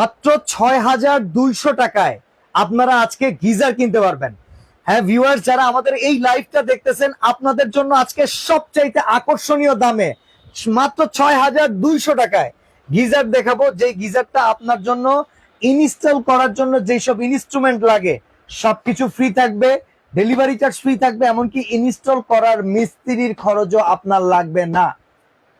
মাত্র ছয় হাজার দুইশো টাকায় আপনারা আজকে গিজার কিনতে পারবেন। হ্যাঁ ভিউয়ার যারা আমাদের এই লাইভটা দেখতেছেন, আপনাদের জন্য আজকে সবচাইতে আকর্ষণীয় দামে মাত্র ছয় হাজার দুইশো টাকায় গিজার দেখাবো। যে গিজারটা আপনার জন্য ইনস্টল করার জন্য যেসব ইনস্ট্রুমেন্ট লাগে, সবকিছু ফ্রি থাকবে ডেলিভারি চার্জ ফ্রি থাকবে, এমনকি ইনস্টল করার মিস্ত্রির খরচও আপনার লাগবে না।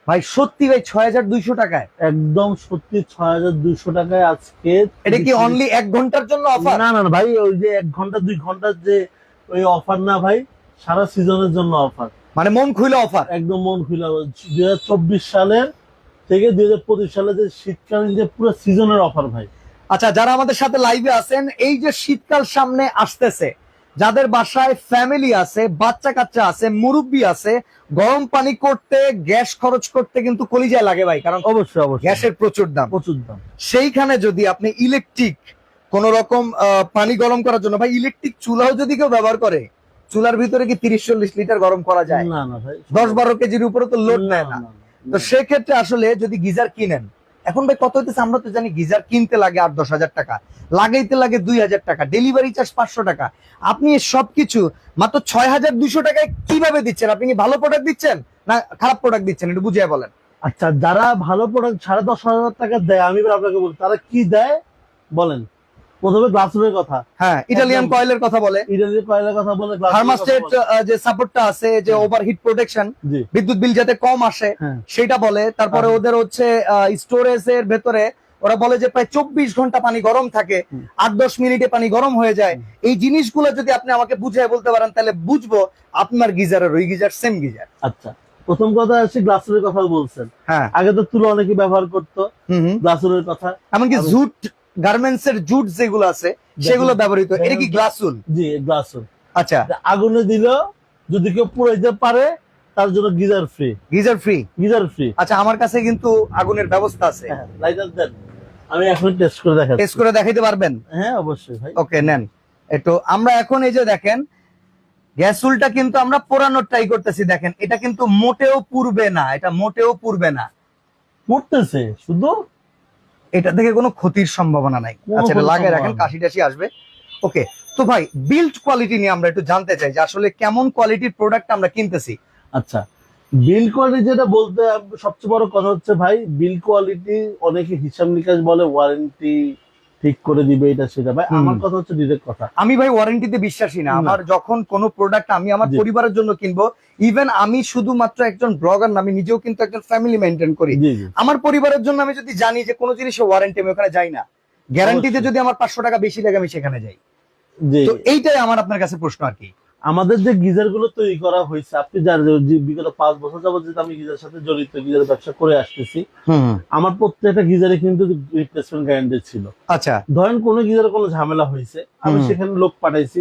ভাই সত্যি ভাই ছয় হাজার দুইশো টাকায়। একদম সত্যি ছয় হাজার দুইশো টাকায় আজকে এটা কি অনলি এক ঘণ্টার জন্য অফার না না ভাই ওই যে এক ঘণ্টা দুই ঘণ্টার যে ওই অফার না ভাই সারা সিজনের জন্য অফার মানে মন খুলে অফার একদম মন খুলে দুই হাজার চব্বিশ সালের থেকে দুই হাজার পঁচিশ সালে যে শীতকালীন যে পুরো সিজনের অফার ভাই। আচ্ছা যারা আমাদের সাথে লাইভে আছেন এই যে শীতকাল সামনে আসতেছে যাদের বাসায় ফ্যামিলি আছে বাচ্চা কাচ্চা আছে মুরব্বি আছে গরম পানি করতে গ্যাস খরচ করতে কিন্তু কলিজায় লাগে ভাই কারণ অবশ্যই অবশ্যই। গ্যাসের প্রচুর দাম। প্রচুর দাম। সেইখানে যদি আপনি ইলেকট্রিক কোন রকম আহ, পানি গরম করার জন্য ভাই ইলেকট্রিক চুলাও যদি কেউ ব্যবহার করে চুলার ভিতরে কি তিরিশ চল্লিশ লিটার গরম করা যায়? না না ভাই। দশ বারো কেজির উপরে তো লোড নেয় না। তো সেক্ষেত্রে আসলে যদি গিজার কিনেন এখন ভাই কত হইতেছে আমরা তো জানি গিজার কিনতে লাগে আট, দশ হাজার টাকা, লাগাইতে লাগে দুই হাজার টাকা ডেলিভারি চার্জ পাঁচশো টাকা। আপনি সবকিছু মাত্র ছয় হাজার দুশো টাকায় কীভাবে দিচ্ছেন? আপনি কি ভালো প্রোডাক্ট দিচ্ছেন না খারাপ প্রোডাক্ট দিচ্ছেন? একটু বুঝিয়ে বলেন। আচ্ছা যারা ভালো প্রোডাক্ট সাড়ে দশ হাজার টাকা দেয়, আমি আপনাকে বলি, তারা কি দেয়? বলেন। প্রথমে গ্লাসরুমের কথা। হ্যাঁ ইটালিয়ান কয়েলের কথা বলে। ইটালি কয়লার কথা বলে থার্মাস্টেট যে সাপোর্টটা আছে যে হুম। ওভার হিট প্রোটেকশন বিদ্যুৎ বিল যাতে কম আসে হ্যাঁ। সেটা বলে। তারপরে হ্যাঁ। ওদের হচ্ছে স্টোরেজ এর ভেতরে ওরা বলে যে প্রায় চব্বিশ ঘণ্টা পানি গরম থাকে আট দশ মিনিটে পানি গরম হয়ে যায়। এই জিনিসগুলো যদি আপনি আমাকে বুঝিয়ে বলতে পারেন তাহলে বুঝব আপনার গিজার আর ওই গিজার সেম গিজার। আচ্ছা প্রথম কথা হচ্ছে গ্লাসের কথা বলছেন। হ্যাঁ। আগে তো তুলো অনেকে ব্যবহার করতো। হুম হুম। গ্লাসের কথা। এমনকি জুট গার্মেন্টস এর জুট যেগুলো আছে সেগুলো ব্যবহৃত। এটা কি গ্লাসুল জি গ্লাসুল আচ্ছা। আগুনে দিল যদি কেউ পুরাইতে পারে তার জন্য geyser free geyser free geyser free আচ্ছা আমার কাছে কিন্তু আগুনের ব্যবস্থা আছে। লাইটার দেন। আমি এখন টেস্ট করে দেখাচ্ছি। টেস্ট করে দেখাইতে পারবেন? হ্যাঁ অবশ্যই ভাই। ওকে নেন। একটু আমরা এখন এই যে দেখেন গ্যাসুলটা কিন্তু আমরা পোড়ানোর ট্রাই করতেছি। দেখেন এটা কিন্তু মোটেও পুড়বে না এটা মোটেও পুড়বে না। পড়তেছে শুধু এটা থেকে কোনো ক্ষতির সম্ভাবনা নাই। আচ্ছা এটা লাগিয়ে রাখেন কাশি টাশি আসবে। ওকে তো ভাই বিল্ড কোয়ালিটি নিয়ে আমরা একটু জানতে চাই যে আসলে কেমন কোয়ালিটির প্রোডাক্ট আমরা কিনতেছি? আচ্ছা বিল্ড কোয়ালিটি যেটা বলতে সবচেয়ে বড় কথা হচ্ছে ভাই বিল কোয়ালিটি অনেকে হিসাব নিকাশ বলে ওয়ারেন্টি ঠিক করে দিবে এটা সেটা। ভাই আমার কথা হচ্ছে নিজের কথা। আমি ভাই ওয়ারেন্টিতে বিশ্বাসী না। আমার যখন কোনো প্রোডাক্ট আমি আমার পরিবারের জন্য কিনবো ইভেন আমি শুধুমাত্র একজন ব্লগার না আমি নিজেও কিন্তু একজন ফ্যামিলি মেনটেন করি। আমার পরিবারের জন্য আমি যদি জানি যে কোনো জিনিসের ওয়ারেন্টি আমি ওখানে যাই না। গ্যারান্টিতে। যদি আমার পাঁচশো টাকা বেশি লাগে আমি সেখানে যাই। তো এইটাই আমার আপনার কাছে প্রশ্ন আর কি। আমাদের যে গিজারগুলো তৈরি করা হয়েছে আপনি বিগত পাঁচ বছর যাবত যেহেতু আমি গিজার সাথে জড়িত গিজার ব্যবসা করে আসতেছি আমার প্রত্যেকটা গিজারে কিন্তু রিপ্লেসমেন্ট গ্যারান্টি ছিল। আচ্ছা। ধরেন কোনো গিজারে কোনো ঝামেলা হয়েছে আমি সেখানে লোক পাঠাইছি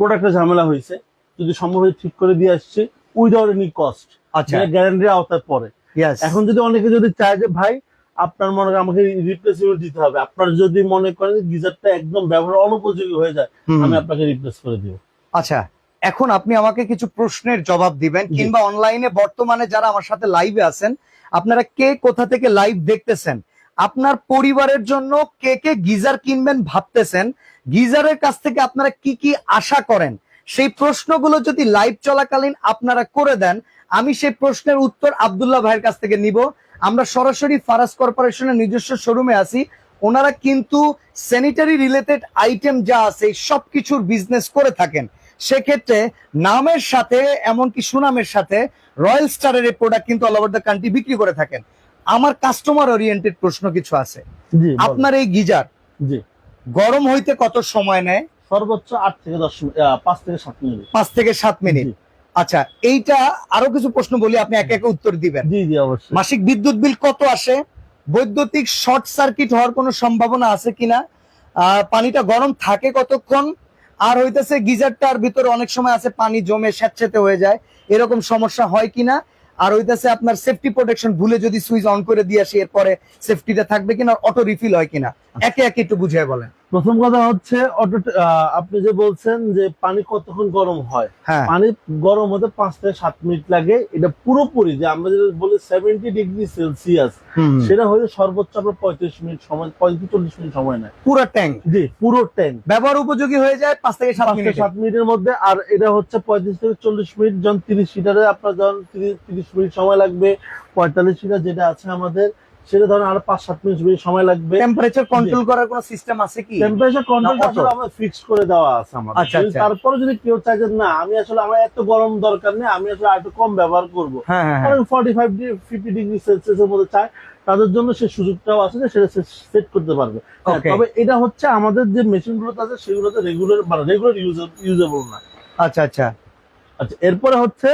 প্রোডাক্টে ঝামেলা হয়েছে যদি সম্ভব হয় ঠিক করে দিয়ে আসছি উইদাউট এনি কস্ট আচ্ছা। গ্যারান্টির আওতায় ইয়াস এখন যদি অনেকে যদি চায় যে ভাই আপনার মনে করেন আমাকে রিপ্লেসমেন্ট দিতে হবে আপনার যদি মনে করেন গিজারটা একদম ব্যবহার অনুপযোগী হয়ে যায় আমি আপনাকে রিপ্লেস করে দিব। আচ্ছা। এখন আপনি আমাকে কিছু প্রশ্নের জবাব দিবেন কিংবা অনলাইনে বর্তমানে যারা আমার সাথে লাইভে আছেন আপনারা কে কোথা থেকে লাইভ দেখতেছেন? আপনার পরিবারের জন্য কে কে গিজার কিনবেন ভাবতেছেন? গিজারের কাছ থেকে আপনারা কি কি আশা করেন? সেই প্রশ্নগুলো যদি লাইভ চলাকালীন আপনারা করে দেন আমি সেই প্রশ্নের উত্তর আব্দুল্লাহ ভাইয়ের কাছ থেকে নিব। আমরা সরাসরি ফারাস কর্পোরেশনের নিজস্ব শোরুমে আছি। ওনারা কিন্তু স্যানিটারি রিলেটেড আইটেম যা আছে সবকিছুর বিজনেস করে থাকেন। সেক্ষেত্রে নামের সাথে এমনকি সুনামের সাথে রয়্যাল স্টারের এই প্রোডাক্ট কিন্তু অল ওভার দ্য কান্ট্রি বিক্রি করে থাকেন। আমার কাস্টমার ওরিয়েন্টেড প্রশ্ন কিছু আছে। আপনার এই গিজার জি। গরম হইতে কত সময় নেয়? সর্বোচ্চ আট থেকে দশ পাঁচ থেকে সাত মিনিট। পাঁচ থেকে সাত মিনিট। আচ্ছা এইটা আরও কিছু প্রশ্ন বলি আপনি একে একে উত্তর দিবেন। জি জি অবশ্যই। মাসিক বিদ্যুৎ বিল কত আসে? বৈদ্যুতিক শর্ট সার্কিট হওয়ার কোনো সম্ভাবনা আছে কিনা? আহ, পানিটা গরম থাকে কতক্ষণ? আর হইতেছে গিজারটার ভিতরে অনেক সময় আছে পানি জমে স্যাঁতসেতে হয়ে যায়। এরকম সমস্যা হয় কিনা? আর হইতেছে আপনার সেফটি প্রোটেকশন ভুলে যদি সুইচ অন করে দিয়ে আসি এরপরে সেফটিটা থাকবে কিনা অটো রিফিল হয় কিনা? একে একে একটু বুঝিয়ে বলেন। প্রথম কথা হচ্ছে অটো আপনি যে বলছেন যে পানি কতক্ষণ গরম হয় হ্যাঁ। পানি গরম হতে পাঁচ থেকে সাত মিনিট লাগে। এটা পুরোপুরি যে আমরা যেটা বলি সেভেন্টি ডিগ্রি সেলসিয়াস সেটা হলে সর্বোচ্চ আপনার পঁয়ত্রিশ মিনিট সময় পঁয়ত্রিশ চল্লিশ মিনিট সময় নেয়। পুরো ট্যাঙ্ক জি পুরো ট্যাঙ্ক ব্যবহার উপযোগী হয়ে যায় পাঁচ থেকে সাত থেকে মিনিট। সাত মিনিটের মধ্যে আর এটা হচ্ছে পঁয়ত্রিশ থেকে চল্লিশ মিনিট যখন তিরিশ লিটারে আপনার যখন তিরিশ তিরিশ মিনিট সময় লাগবে পঁয়তাল্লিশ লিটার যেটা আছে আমাদের সেটা ধরেন আরও পাঁচ সাত মিনিট বেশি সময় লাগবে। টেম্পারেচার কন্ট্রোল করার কোনো সিস্টেম আছে কি? টেম্পারেচার কন্ট্রোল আসলে আমরা ফিক্স করে দেওয়া আছে আমাদের। আচ্ছা, আচ্ছা। তারপরে যদি কেউ চায় যে না আমি আসলে আমার এত গরম দরকার নেই আমি আসলে আর একটু কম ব্যবহার করব। হ্যাঁ হ্যাঁ হ্যাঁ। Forty five fifty degree Celsius এর মধ্যে চায় তাদের জন্য সেই সুযোগটাও আছে যে সেটা সেট করতে পারবে। তবে এটা হচ্ছে আমাদের যে মেশিন গুলোতে আছে সেগুলোতে রেগুলার মানে রেগুলার ইউজেবল না। আচ্ছা আচ্ছা। আচ্ছা এরপরে হচ্ছে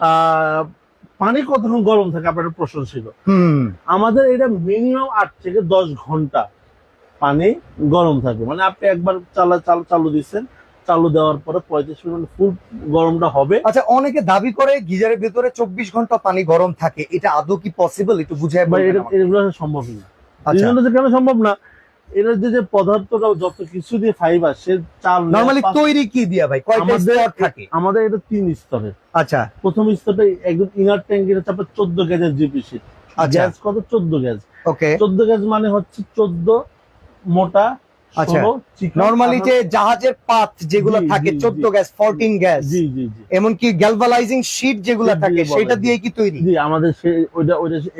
আহ, পানি কতক্ষণ গরম থাকে আপনার প্রশ্ন ছিল। আমাদের এটা মিনিমাম আট থেকে দশ ঘণ্টা পানি গরম থাকে। মানে আপনি একবার চালা চালু চালু দিচ্ছেন চালু দেওয়ার পরে পঁয়ত্রিশ মিনিট ফুল গরমটা হবে। আচ্ছা অনেকে দাবি করে গিজারের ভিতরে চব্বিশ ঘণ্টা পানি গরম থাকে। এটা আদৌ কি পসিবল একটু বুঝে এটা? সম্ভব না। আচ্ছা। কেন সম্ভব না? এটা যে পদার্থটা যত কিছু দিয়ে ফাইবার সে চাল নেয়, নরমালি তৈরি কি দিয়া ভাই? কয়টা স্তর থাকে? আমাদের এটা তিন স্তরের আচ্ছা। প্রথম স্তরটা একদম ইনার ট্যাঙ্কের তারপর আপনার চোদ্দ গ্যাসের জিপিসি গ্যাস কত? চোদ্দ গ্যাস ওকে চোদ্দ গ্যাস মানে হচ্ছে চোদ্দ মোটা আচ্ছা। নরমালি যে জাহাজের পাত যেগুলো থাকে। Gauge fourteen gauge G G G. এমনকি গ্যালভালাইজিং শীট যেগুলো থাকে সেটা দিয়ে কি তৈরি? জি আমাদের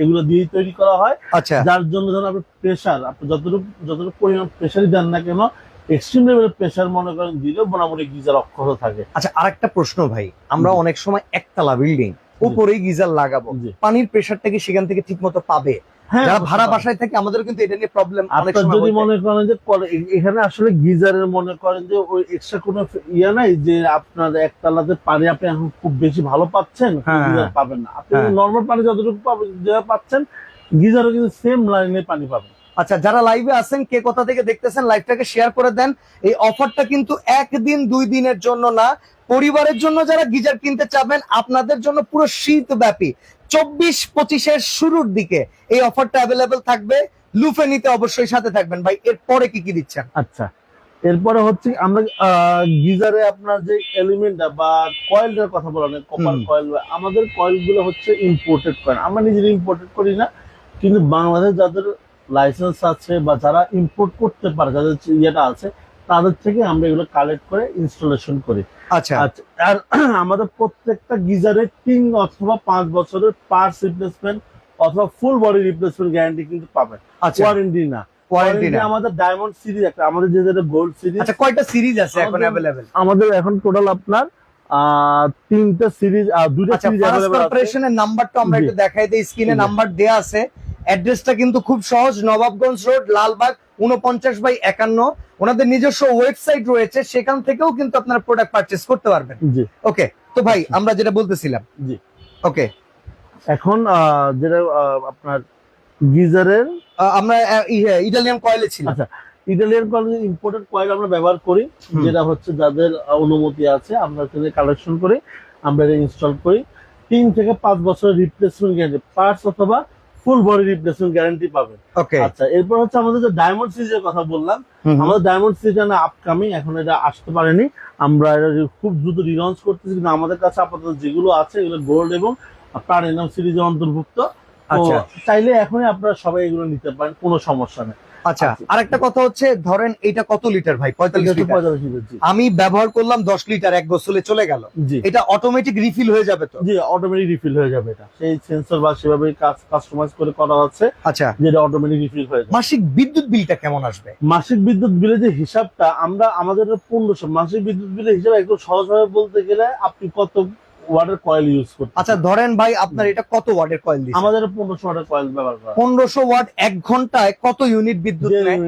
এগুলো তৈরি করা হয়। আচ্ছা। যার জন্য ধরুন আপনি যতটুকু যতটুকু পরিমাণ প্রেশারই দেন না কেন এক্সট্রিম লেভেলের প্রেশার মনে করেন দিলেও মোটামুটি গিজার অক্ষত থাকে। আচ্ছা আরেকটা প্রশ্ন ভাই আমরা অনেক সময় একতলা বিল্ডিং উপরে গিজার লাগাবো। পানির প্রেশারটা কি সেখান থেকে ঠিক মতো পাবে? যারা ভাড়া বাসায় থাকে আমাদের কিন্তু এটা নিয়ে প্রবলেম আপনার যদি মনে করেন যে এখানে আসলে গিজারের মনে করেন যে ওই এক্সট্রা কোনো ইয়ে নাই যে আপনার একতলাতে পানি আপনি এখন খুব বেশি ভালো পাচ্ছেন হ্যাঁ, হ্যাঁ। পাবেন না। আপনি হ্যাঁ। নর্মাল পানি যতটুকু পাবেন যা পাচ্ছেন গিজারও কিন্তু সেম লাইনে পানি পাবেন। আচ্ছা যারা লাইভে আছেন কে কোথা থেকে দেখতেছেন লাইভটাকে শেয়ার করে দেন। এই অফারটা কিন্তু একদিন দুই দিনের জন্য না পরিবারের জন্য যারা গিজার কিনতে চাবেন আপনাদের জন্য পুরো শীত ব্যাপী চব্বিশ পঁচিশের শুরুর দিকে এই অফারটা অ্যাভেলেবেল থাকবে। লুফে নিতে অবশ্যই সাথে থাকবেন ভাই এরপরে কি কি দিচ্ছেন? আচ্ছা এরপরে হচ্ছে আমরা গিজারে আপনার যে এলিমেন্টটা বা কয়েলটার কথা বলেন কপার। কয়েল আমাদের কয়েলগুলো হচ্ছে ইম্পোর্টেড কয়েল আমরা নিজেরা ইম্পোর্টেড করি না কিন্তু বাংলাদেশ যাদের লাইসেন্স আছে বা যারা ইম্পোর্ট করতে পারে যাদের ইয়েটা আছে তাদের থেকে আমরা এগুলো কালেক্ট করে ইনস্টলেশন করি। আচ্ছা। আচ্ছা আর আমাদের প্রত্যেকটা গিজারে তিন অথবা পাঁচ বছরের পার্টস রিপ্লেসমেন্ট অথবা ফুল বডি রিপ্লেসমেন্ট গ্যারান্টি কিন্তু পাবেন। আচ্ছা। ওয়ারেন্টি না। Warranty না। আমাদের ডায়মন্ড সিরিজ একটা আমাদের যে যেটা গোল্ড সিরিজ আচ্ছা কয়টা সিরিজ আছে এখন আমাদের- এখন টোটাল আপনার তিনটা সিরিজ আচ্ছা সিরিজ কর্পোরেশনের নাম্বারটা আমরা একটু দেখাই দিই। স্ক্রিনে নাম্বার দেয়া আছে। অ্যাড্রেসটা কিন্তু খুব সহজ নবাবগঞ্জ রোড লালবাগ উনপঞ্চাশ বাই একান্ন। ওনাদের নিজস্ব ওয়েবসাইট রয়েছে সেখান থেকেও কিন্তু আপনারা প্রোডাক্ট পারচেস করতে পারবেন। ওকে তো ভাই আমরা যেটা বলতেছিলাম। জি। ওকে এখন যেটা আপনার গিজারের আমরা ইয়ে, ইটালিয়ান কয়েলে ছিলাম। আচ্ছা ইটালিয়ান কলেজ ইম্পোর্টেড কয়েল আমরা ব্যবহার করি যেটা হচ্ছে যাদের অনুমতি আছে আমরা সেটা কালেকশন করি আমরা এটা ইনস্টল করি। তিন থেকে পাঁচ বছরের রিপ্লেসমেন্ট গ্যারান্টি পার্টস অথবা ফুল বডি রিপ্লেসমেন্ট গ্যারান্টি পাবেন। আচ্ছা এরপর হচ্ছে আমাদের যে ডায়মন্ড সিরিজের কথা বললাম আমাদের ডায়মন্ড সিরিজ না আপকামিং এখন এটা আসতে পারেনি। আমরা এটা খুব দ্রুত রিলঞ্চ করতেছি কিন্তু আমাদের কাছে আপাতত যেগুলো আছে এগুলো গোল্ড এবং প্লাটিনাম সিরিজে অন্তর্ভুক্ত। আচ্ছা। চাইলে এখনই আপনারা সবাই এগুলো নিতে পারেন কোনো সমস্যা নেই। আচ্ছা আচ্ছা। আরেকটা কথা হচ্ছে ধরেন এটা কত লিটার ভাই? পঁয়তাল্লিশ লিটার। 45 লিটার, জি। আমি ব্যবহার করলাম দশ লিটার এক গোসলে চলে গেল। এটা অটোমেটিক রিফিল হয়ে যাবে তো? জি অটোমেটিক রিফিল হয়ে যাবে এটা। সেই সেন্সর বা সেভাবে কাস্টমাইজ করে করা হচ্ছে আচ্ছা। যেটা অটোমেটিক রিফিল হয়ে যাবে। মাসিক বিদ্যুৎ বিলটা কেমন আসবে? মাসিক বিদ্যুৎ বিলের যে হিসাবটা আমরা আমাদের পনেরোশো মাসিক বিদ্যুৎ বিলের হিসাব একটু সহজভাবে বলতে গেলে আপনি কত ওয়াটের কয়েল ইউজ করতে আচ্ছা ধরেন ভাই আপনার এটা কত ওয়াটের কয়েল দিচ্ছে আমাদের পনেরোশো ওয়াটের কয়েল ব্যবহার করা পনেরোশো ওয়াট এক ঘন্টায় কত ইউনিট বিদ্যুৎ নেয়?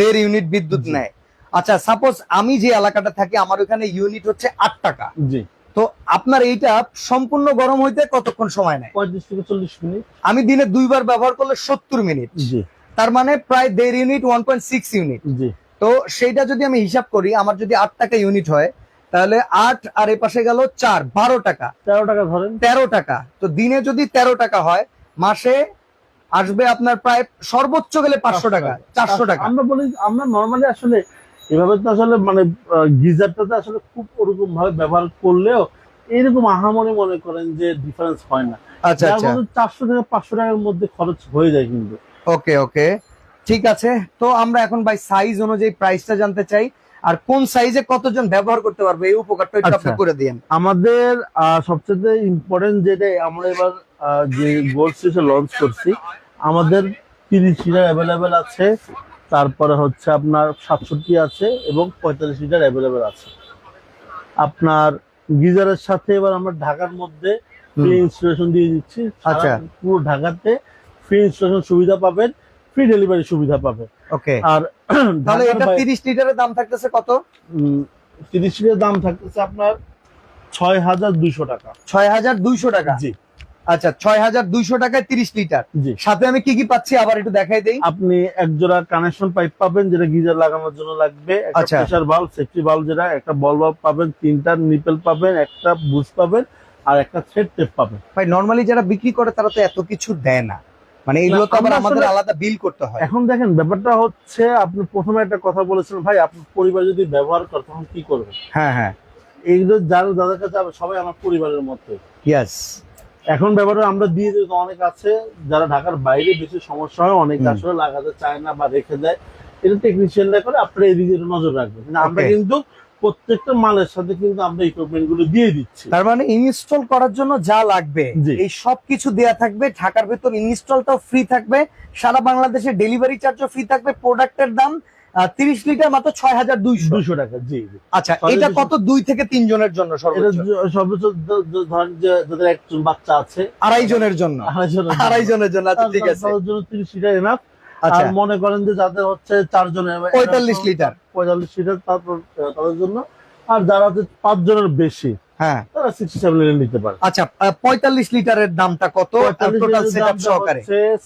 দেড় ইউনিট বিদ্যুৎ নেয়। আচ্ছা সাপোজ আমি যে এলাকাটা থাকি আমার ওখানে ইউনিট হচ্ছে আট টাকা। জি। তো আপনার এইটা সম্পূর্ণ গরম হইতে কতক্ষণ সময় নেয়? পঁয়ত্রিশ থেকে চল্লিশ মিনিট। আমি দিনে দুইবার ব্যবহার করলে সত্তর মিনিট। জি। তার মানে প্রায় দেড় unit one point six unit জি। তো সেইটা যদি আমি হিসাব করি আমার যদি আট টাকা ইউনিট হয় তাহলে আট আর এ পাশে গেল চার বারো টাকা। তেরো টাকা ধরেন। তেরো টাকা। তো দিনে যদি তেরো টাকা হয় মাসে আসবে আপনার প্রায় সর্বোচ্চ গেলে পাঁচশো টাকা চারশো টাকা। আমরা বলি আমরা নর্মালি আসলে এভাবে তো আসলে মানে গিজারটাতে আসলে খুব ওরকম ভাবে ব্যবহার করলেও এরকম আহামরি মনে করেন যে ডিফারেন্স হয় না। আচ্ছা আচ্ছা। চারশো থেকে পাঁচশো টাকার মধ্যে খরচ হয়ে যায় কিন্তু। ওকে ওকে। ঠিক আছে। তো আমরা এখন ভাই সাইজ অনুযায়ী প্রাইসটা জানতে চাই। আর কোন সাইজে কতজন ব্যবহার করতে পারবে এই উপকারটা একটু আপনি আচ্ছা। করে দিন আমাদের সবচেয়ে ইম্পর্টেন্ট যেটা আমরা এবার যে গোল্ড সিরিজে লঞ্চ করছি আমাদের তিরিশ লিটার অ্যাভেলেবেল আছে তারপরে হচ্ছে আপনার সাতষট্টি আছে এবং পঁয়তাল্লিশ লিটার অ্যাভেলেবেল আছে। আপনার গিজারের সাথে এবার আমরা ঢাকার মধ্যে ফ্রি ইনস্টলেশন দিয়ে দিচ্ছি। আচ্ছা। পুরো ঢাকাতে ফ্রি ইনস্টলেশন সুবিধা পাবেন। ফ্রি ডেলিভারি সুবিধা পাবেন ওকে আর তাহলে এটা বাইরে- তিরিশ লিটারের দাম থাকতেছে কত? উম, তিরিশ লিটার দাম থাকতেছে আপনার ছয় হাজার দুইশো টাকা। ছয় হাজার দুইশো টাকা? জি। আচ্ছা ছয় হাজার দুইশো টাকায় তিরিশ লিটার। সাথে আমি কি কি পাচ্ছি আবার একটু দেখাই দেই। আপনি এক জোড়া কানেকশন পাইপ পাবেন যেটা গিজার লাগানোর জন্য লাগবে। একটা। প্রেসার বাল্ব সেফটি বাল্ব যেটা একটা বল বাল্ব পাবেন তিনটা নিপেল পাবেন একটা বুশ পাবেন আর একটা থ্রেড টেপ পাবেন। ভাই নর্মালি যারা বিক্রি করে তারা তো এত কিছু দেয় না। মানে এগুলো তো আবার আমাদের আলাদা বিল করতে হয়। এখন দেখেন ব্যাপারটা হচ্ছে আপনি প্রথমে একটা কথা বলেছিলেন ভাই আপনার পরিবার যদি ব্যবহার করে তখন কি করবেন হ্যাঁ হ্যাঁ। যারা দাদার কাছে সবাই আমার পরিবারের মতো ইয়েস এখন ব্যাপারে আমরা দিয়ে দিই অনেক আছে যারা ঢাকার বাইরে বেশি সমস্যা হয় অনেক আসলে লাগাতে চায় না বা রেখে দেয়। এটা টেকনিশিয়ানরা করে আপনারা এদিকে নজর রাখবেন। আমরা কিন্তু প্রত্যেকটা মালের সাথে কিন্তু আমরা ইকুইপমেন্টগুলো দিয়ে দিচ্ছি। তার মানে ইনস্টল করার জন্য যা লাগবে। এই সব কিছু দেয়া থাকবে ঢাকার ভেতর ইনস্টলটাও ফ্রি থাকবে সারা বাংলাদেশে ডেলিভারি চার্জও ফ্রি থাকবে প্রোডাক্টের দাম তিরিশ লিটার মাত্র ছয় হাজার দুইশো দুশো টাকা জি আচ্ছা এটা কত? দুই থেকে তিন জনের জন্য সর্বোচ্চ? সর্বোচ্চ ধরেন যাদের একজন বাচ্চা আছে আড়াই জনের জন্য। আড়াই জনের জন্য। আচ্ছা ঠিক আছে। জন্য তিরিশ লিটার এনাফ আর মনে করেন যে যাদের হচ্ছে চার জনের পঁয়তাল্লিশ লিটার। পঁয়তাল্লিশ লিটার তারপর তাদের জন্য। আর যারা পাঁচ জনের বেশি হ্যাঁ। তারা সিক্সটি সেভেন লিটার নিতে পারে। আচ্ছা পঁয়তাল্লিশ লিটারের দামটা কত? টোটাল সেটআপ সহকারে।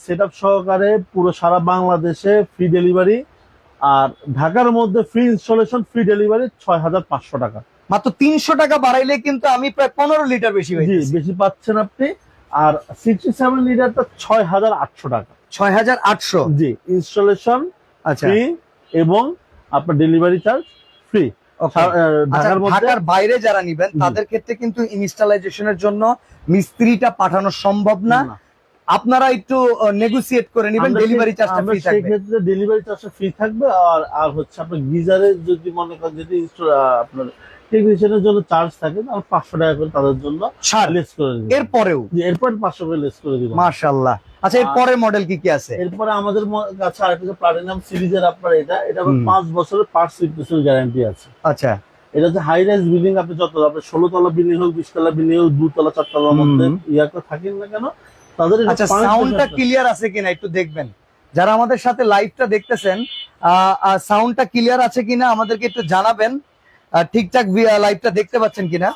সেট সহকারে পুরো সারা বাংলাদেশে ফ্রি ডেলিভারি আর ঢাকার মধ্যে ফ্রি ইনস্টলেশন ফ্রি ডেলিভারি ছয় হাজার পাঁচশো টাকা। মাত্র তিনশো টাকা বাড়াইলে কিন্তু আমি প্রায় পনেরো লিটার বেশি বেশি পাচ্ছেন আপনি। আর সিক্সটি সেভেন লিটারটা ছয় হাজার আটশো টাকা। ছয় হাজার আটশো। জি ইনস্টলেশন আচ্ছা। এবং আপনার ডেলিভারি চার্জ ফ্রি ঢাকার বাইরে যারা নিবেন তাদের ক্ষেত্রে কিন্তু ইনস্টলাইজেশনের জন্য মিস্ত্রিটা পাঠানো সম্ভব না। আপনারা একটু নেগোসিয়েট করে নিবেন ডেলিভারি চার্জটা ফ্রি থাকবে। সেক্ষেত্রে ডেলিভারি চার্জটা ফ্রি থাকবে আর আর হচ্ছে আপনার গিজারের যদি মনে করেন যদি আপনার টেকনিশিয়ানের জন্য চার্জ থাকে তাহলে পাঁচশো টাকা করে তাদের জন্য লেস করে দিবেন। এরপরেও। এরপর পাঁচশো করে লেস করে দিবেন। মাশাল্লাহ। আচ্ছা এর পরের মডেল কি কি আছে? এরপরে আমাদের কাছে আরেকটা প্লাটিনাম সিরিজের আপনার এটা এটা। পাঁচ বছরের পার্টস রিপ্লেসমেন্ট গ্যারান্টি আছে। আচ্ছা। এটা হচ্ছে হাই রাইজ বিল্ডিং আপনি যত আপনি ষোলো তলা বিল্ডিং হোক বিশ তলা বিল্ডিং হোক দুতলা চারতলার মধ্যে। ইয়াকে থাকেন না কেন তাদের আচ্ছা সাউন্ডটা ক্লিয়ার আছে কিনা একটু দেখবেন। যারা আমাদের সাথে লাইভটা দেখতেছেন সাউন্ডটা ক্লিয়ার আছে কিনা আমাদেরকে একটু জানাবেন। ঠিকঠাক লাইভটা দেখতে পাচ্ছেন কিনা?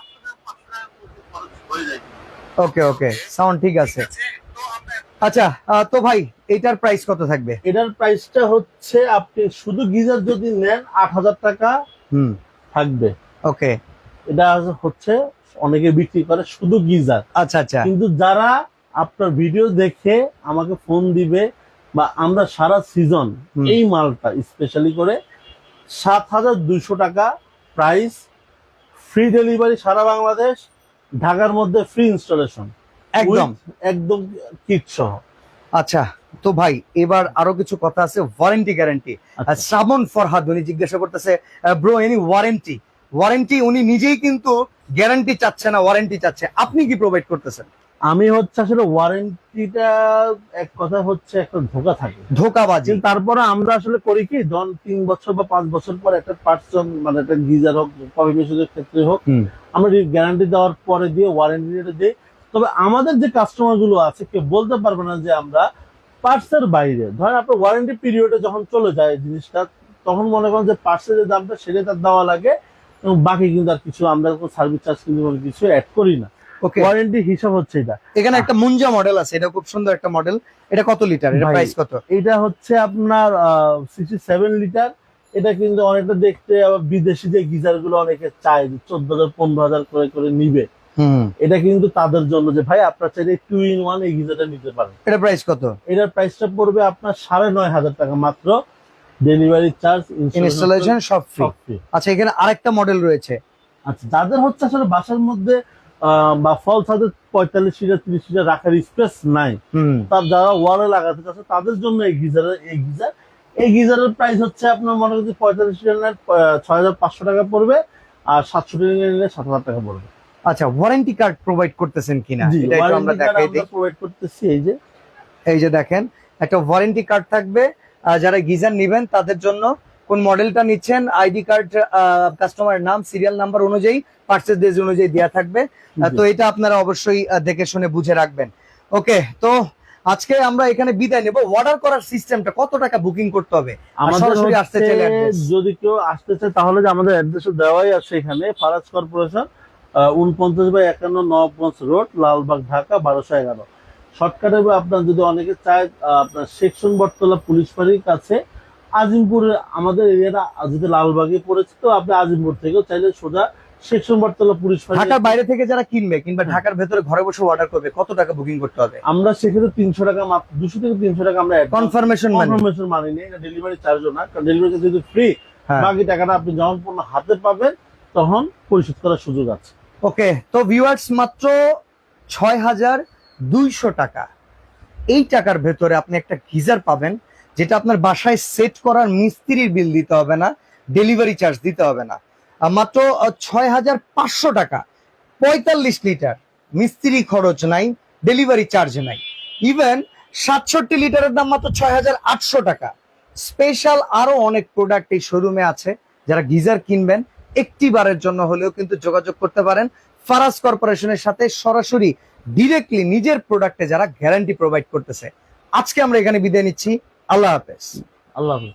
ওকে ওকে সাউন্ড ঠিক আছে। আচ্ছা তো ভাই এটার প্রাইস কত থাকবে? এটার প্রাইসটা হচ্ছে আপনি শুধু গিজার যদি নেন আট হাজার টাকা হুম। থাকবে। ওকে। এটা হচ্ছে অনেকে বিক্রি করে শুধু গিজার। আচ্ছা আচ্ছা। কিন্তু যারা আপনার ভিডিও দেখে আমাকে ফোন দিবে বা আমরা সারা সিজন এই মালটা স্পেশালি করে সাত হাজার দুইশো টাকা প্রাইস ফ্রি ডেলিভারি সারা বাংলাদেশ ঢাকার মধ্যে ফ্রি ইনস্টলেশন একদম। একদম কিট সহ। আচ্ছা তো ভাই এবার আরও কিছু কথা আছে ওয়ারেন্টি গ্যারান্টি আচ্ছা। শ্রাবণ ফরহাদ উনি জিজ্ঞাসা করতেছে ব্রো এনি ওয়ারেন্টি ওয়ারেন্টি উনি নিজেই কিন্তু গ্যারান্টি চাচ্ছে না ওয়ারেন্টি চাচ্ছে। আপনি কি প্রোভাইড করতেছেন? আমি হচ্ছে আসলে ওয়ারেন্টিটা এক কথা হচ্ছে একটা ধোকা থাকে। ধোকাবাজি। তারপরে আমরা আসলে করি কি তিন বছর বা পাঁচ বছর পর একটা পার্সন মানে একটা গিজার হোক কফি মেশিনের ক্ষেত্রে হোক আমরা গ্যারান্টি দেওয়ার পরে দিয়ে ওয়ারেন্টিটা দিই তবে আমাদের যে কাস্টমারগুলো আছে কেউ বলতে পারবে না যে আমরা পার্টসের বাইরে। ধরেন আপনার ওয়ারেন্টি পিরিয়ডে যখন চলে যায় জিনিসটা তখন মনে করেন যে পার্টসের যে দামটা সেটা তার দেওয়া লাগে এবং বাকি কিন্তু আর কিছু আমরা সার্ভিস চার্জ কিন্তু কোনো কিছু অ্যাড করি না। ওকে ওয়ারেন্টি হিসাব হচ্ছে এটা। এখানে একটা মুঞ্জা মডেল আছে এটা খুব সুন্দর একটা মডেল এটা কত লিটার এটা প্রাইস কত? এটা হচ্ছে আপনার সিক্সটি সেভেন লিটার এটা কিন্তু অনেকটা দেখতে আবার বিদেশি যে গিজারগুলো অনেকে চায় চোদ্দ হাজার পনেরো হাজার করে করে নিবে। এটা কিন্তু তাদের জন্য যে ভাই আপনার চাইলে টু ইন ওয়ান এই গিজারটা নিতে পারেন। এটা প্রাইস কত? এটার প্রাইসটা পড়বে আপনার সাড়ে নয় হাজার টাকা মাত্র। ডেলিভারি চার্জ ইনস্টলেশন সব ফ্রি আচ্ছা এখানে আরেকটা মডেল রয়েছে। আচ্ছা যাদের হচ্ছে আসলে বাসার মধ্যে বা ফল ছাদের পঁয়তাল্লিশ লিটার তিরিশ লিটার রাখার স্পেস নাই। হুম। তার যারা ওয়ালে লাগাতে চাচ্ছে তাদের জন্য এই গিজারের এই গিজার এই গিজারের প্রাইস হচ্ছে আপনার মনে করছি পঁয়তাল্লিশ লিটার ছয় হাজার পাঁচশো টাকা পড়বে আর সাতশো লিটার নিলে সাত হাজার টাকা পড়বে। আচ্ছা ওয়ারেন্টি কার্ড প্রোভাইড করতেছেন কিনা? এটা একটু আমরা দেখাই দিই। প্রোভাইড করতেছি এই যে। এই যে দেখেন একটা ওয়ারেন্টি কার্ড থাকবে। যারা গিজার নেবেন তাদের জন্য কোন মডেলটা নিচ্ছেন আইডি কার্ড কাস্টমারের নাম সিরিয়াল নাম্বার অনুযায়ী পার্চেস ডেজ অনুযায়ী দেওয়া থাকবে। তো এটা আপনারা অবশ্যই দেখে শুনে বুঝে রাখবেন। ওকে তো আজকে আমরা এখানে বিদায় নেব। অর্ডার করার সিস্টেমটা কত টাকা বুকিং করতে হবে? আমাদের সরাসরি আসতে চাইলে যদি কেউ আসতে চায় তাহলে যে আমাদের অ্যাড্রেস দেওয়াই আছে এখানে ফারাজ কর্পোরেশন উনপঞ্চাশ বাই একান্ন নবগঞ্জ রোড লালবাগ ঢাকা বারোশো এগারো। শর্টকাটে আপনার যদি অনেকে চায় আপনার সেকশন বটতলা পুলিশ ফাঁড়ির কাছে আজিমপুরে আমাদের এরিয়াটা যদি লালবাগে পড়েছে তো আপনি আজিমপুর থেকেও চাইলে সোজা সেকশন বটতলা পুলিশ ঢাকার বাইরে থেকে যারা কিনবে কিংবা ঢাকার ভেতরে ঘরে বসে অর্ডার করবে কত টাকা বুকিং করতে হবে? আমরা সেক্ষেত্রে তিনশো টাকা মাত্র দুশো থেকে তিনশো টাকা আমরা কনফার্মেশন মানে কনফার্মেশন মানি নেই ডেলিভারি চার্জও না কারণ ডেলিভারি যেহেতু ফ্রি হ্যাঁ। বাকি টাকাটা আপনি যখন হাতে পাবেন তখন পরিশোধ করার সুযোগ আছে। ওকে তো ভিউয়ার্স মাত্র ছয় হাজার দুইশো টাকা। এই টাকার ভেতরে আপনি একটা গিজার পাবেন, যেটা আপনার বাসায় সেট করার মিস্ত্রির বিল দিতে হবে না ডেলিভারি চার্জ দিতে হবে না। মাত্র ছয় হাজার পাঁচশো টাকা। পঁয়তাল্লিশ লিটার, মিস্ত্রি খরচ নাই ডেলিভারি চার্জ নাই। ইভেন সাতষট্টি লিটারের দাম মাত্র ছয় হাজার আটশো টাকা। স্পেশাল আরও অনেক প্রোডাক্ট এই শোরুমে আছে, যারা গিজার কিনবেন একটি বারের জন্য হলেও কিন্তু যোগাযোগ করতে পারেন। ফারাজ কর্পোরেশনের সাথে সরাসরি ডিরেক্টলি নিজের প্রোডাক্টে যারা গ্যারান্টি প্রোভাইড করতেছে। আজকে আমরা এখানে বিদায় নিচ্ছি। আল্লাহ হাফেজ। আল্লাহ হাফেজ।